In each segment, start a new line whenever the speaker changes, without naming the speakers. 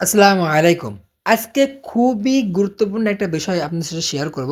আসসালামু আলাইকুম। আজকে খুবই গুরুত্বপূর্ণ একটা বিষয় আপনার সাথে শেয়ার করব।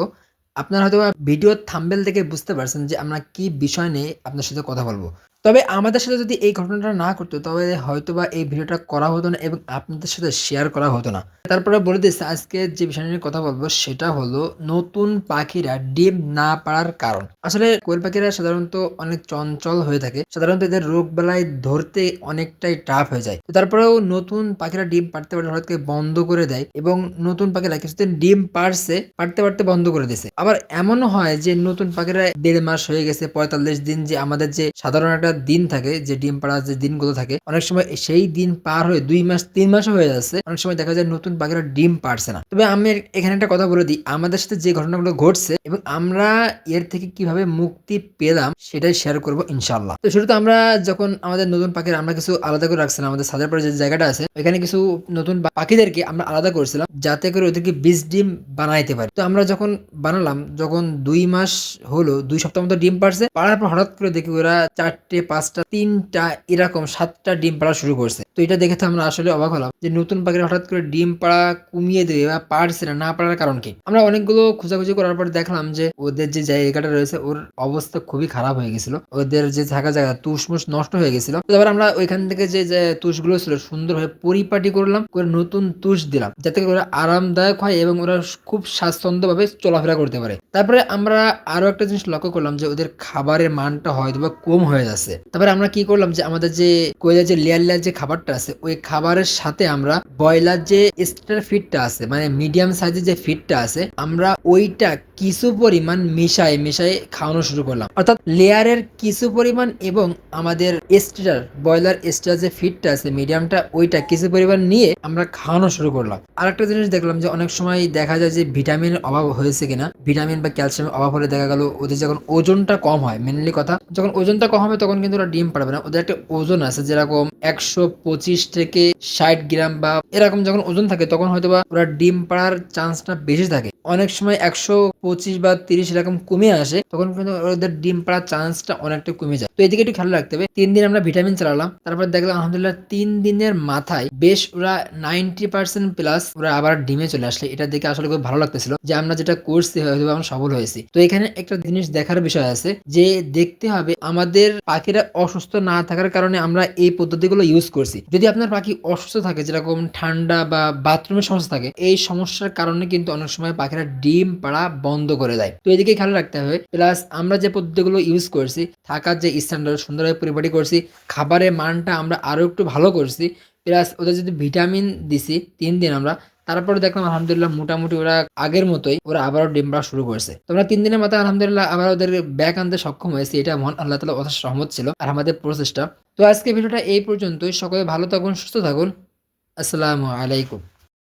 আপনারা হয়তো ভিডিও থাম্বেল থেকে বুঝতে পারছেন যে আমরা কি বিষয় নিয়ে আপনার সাথে কথা বলব। তবে আমাদের সাথে যদি এই ঘটনাটা না ঘটতো তবে হয়তো বা এই ভিডিওটা করা হতো না এবং আপনাদের সাথে শেয়ার করা হতো না। তারপরে বলে দিচ্ছি আজকে যে বিষয় নিয়ে কথা বলব সেটা হলো নতুন পাখিরা ডিম না পাড়ার কারণ। আসলে কোয়েল পাখিরা সাধারণত অনেক চঞ্চল হয়ে থাকে। সাধারণত এদের রোগ বেলায় ধরতে অনেকটাই টাফ হয়ে যায়। তারপরেও নতুন পাখিরা ডিম পাড়তে পারলে হঠাৎ বন্ধ করে দেয় এবং নতুন পাখিরা কিছুদিন ডিম পাড়ছে, পাড়তে, পাড়তে বন্ধ করে দিছে। আবার এমনও হয় যে নতুন পাখিরা দেড় মাস হয়ে গেছে ৪৫ দিন যে আমাদের যে সাধারণ একটা দিন থাকে, যে ডিম পাড়ার যে দিনগুলো থাকে, অনেক সময় সেই দিন পার হয়ে ২ মাস ৩ মাসও হয়ে যাচ্ছে। অনেক সময় দেখা যায় নতুন পাখিরা ডিম পারছে না। তবে আমি এখানে একটা কথা বলে দিই, আমাদের সাথে যে ঘটনাগুলো ঘটছে এবং আমরা এর থেকে কীভাবে মুক্তি পেলাম সেটাই শেয়ার করব ইনশাআল্লাহ। তো শুরুতে আমরা যখন আমাদের নতুন পাখির আমরা কিছু আলাদা করে রাখছিলাম, আমাদের ছাদের পরে যে জায়গাটা আছে এখানে কিছু নতুন পাখিদেরকে আমরা আলাদা করেছিলাম, যাতে করে ওদেরকে বীজ ডিম বানাইতে পারি। তো আমরা যখন বানালাম, যখন দুই মাস হলো, দুই সপ্তাহ মতো ডিম পারছে। পাড়ার পর হঠাৎ করে দেখি ওরা ৪টে ৫টা ৩টা এরকম ৭টা ডিম পাড়া শুরু করছে। তো এটা দেখে তো আমরা আসলে অবাক হলাম যে নতুন পাখিরা হঠাৎ করে ডিম পাড়া কমিয়ে দেবে বা পারছে না, না পারার কারণ কি? আমরা অনেকগুলো খোঁজাখুঁজি করার পর দেখলাম যে ওদের যে জায়গাটা রয়েছে ওর অবস্থা খুবই খারাপ হয়ে গেছিল। ওদের যে থাকা জায়গা তুষ-মুষ নষ্ট হয়ে গেছিল। তারপর আমরা ওইখান থেকে যে, যে তুষগুলো ছিল সুন্দরভাবে পরিপাটি করলাম করে নতুন তুষ দিলাম। যাতে করে ওরা আরামদায়ক হয় এবং ওরা খুব স্বাচ্ছন্দ্যভাবে চলাফেরা করতে পারে। তারপরে আমরা আরও একটা জিনিস লক্ষ্য করলাম যে ওদের খাবারের মানটা হয়তো বা কম হয়ে যাচ্ছে। তারপরে আমরা কি করলাম যে আমাদের যে কোয়েলের যে লেয়ার, লেয়ার যে খাবারটা আছে ওই খাবারের সাথে আমরা ব্রয়লার যে এক্সট্রা ফিডটা আছে মানে মিডিয়াম সাইজের যে ফিডটা আছে আমরা ওইটা কিছু পরিমাণ মিশায়ে, মিশায়ে খাওয়ানো শুরু করলাম। অর্থাৎ লেয়ারের কিছু পরিমাণ এবং আমাদের এক্সট্রার ব্রয়লার এক্সট্রা যে ফিডটা আছে মিডিয়ামটা ওইটা কিছু পরিমাণ নিয়ে আমরা খাওয়ানো শুরু করলাম। আরেকটা জিনিস দেখলাম যে অনেক সময় দেখা যায় যে ভিটামিনের অভাব হয়েছে কিনা ভিটামিন বা ক্যালসিয়ামের অভাব হলে দেখা গেল ওদের যখন ওজনটা কম হয় মেনলি কথা যখন ওজনটা কম হবে তখন কিন্তু ওরা ডিম পারবে না। ওদের একটা ওজন আছে যেরকম একশো পঁচিশ থেকে ষাট গ্রাম বা এরকম যখন ওজন থাকে, তখন হয়তো বা ওরা ডিম পাড়ার চান্সটা বেশি থাকে। অনেক সময় একশো পঁচিশ বা তিরিশ এরকম কমে আসে, তখন কিন্তু ওদের ডিম পাড়ার চান্সটা অনেকটা কমে যায়। তো এদিকে একটু খেয়াল রাখতে হবে, তিন দিন আমরা ভিটামিন চালালাম, তারপর দেখলাম আলহামদুলিল্লাহ তিন দিনের মাথায় বেশ ওরা নাইনটি পার্সেন্ট প্লাস ওরা আবার ডিমে চলে আসলে। এটা দেখে আসলে খুব ভালো লাগতেছিল যে আমরা যেটা করছি হয়তো আমরা সফল হয়েছি। তো এখানে একটা জিনিস দেখার বিষয় আছে যে দেখতে হবে আমাদের পাখিরা অসুস্থ না থাকার কারণে আমরা এই পদ্ধতিগুলো ইউজ করছি। যদি আপনার পাখি অসুস্থ থাকে, যেরকম ঠান্ডা বা বাথরুমের সমস্যা থাকে, এই সমস্যার কারণে কিন্তু অনেক সময় পাখিরা ডিম পাড়া বন্ধ করে দেয়। তো এদিকে খেয়াল রাখতে হবে প্লাস আমরা যে পদ্ধতিগুলো ইউজ করছি, থাকার যে স্ট্যান্ডার্ড সুন্দরভাবে পরিপাটি করছি, খাবারের মানটা আমরা আরও একটু ভালো করছি প্লাস ওদের যদি ভিটামিন দিছি, তিন দিন আমরা, তারপরে দেখলাম আলহামদুলিল্লাহ মোটামুটি ওরা আগের মতোই, ওরা আবারও ডিম পাড়া শুরু করছে। তোমরা তিন দিনের মাথায় আলহামদুলিল্লাহ আবার ওদের ব্যাক আনতে সক্ষম হয়েছে, এটা মহান আল্লাহ তালা অথা সহমত ছিল আর আমাদের প্রচেষ্টা। তো আজকে ভিডিওটা এই পর্যন্তই, সকলে ভালো থাকুন, সুস্থ থাকুন, আসসালামু আলাইকুম।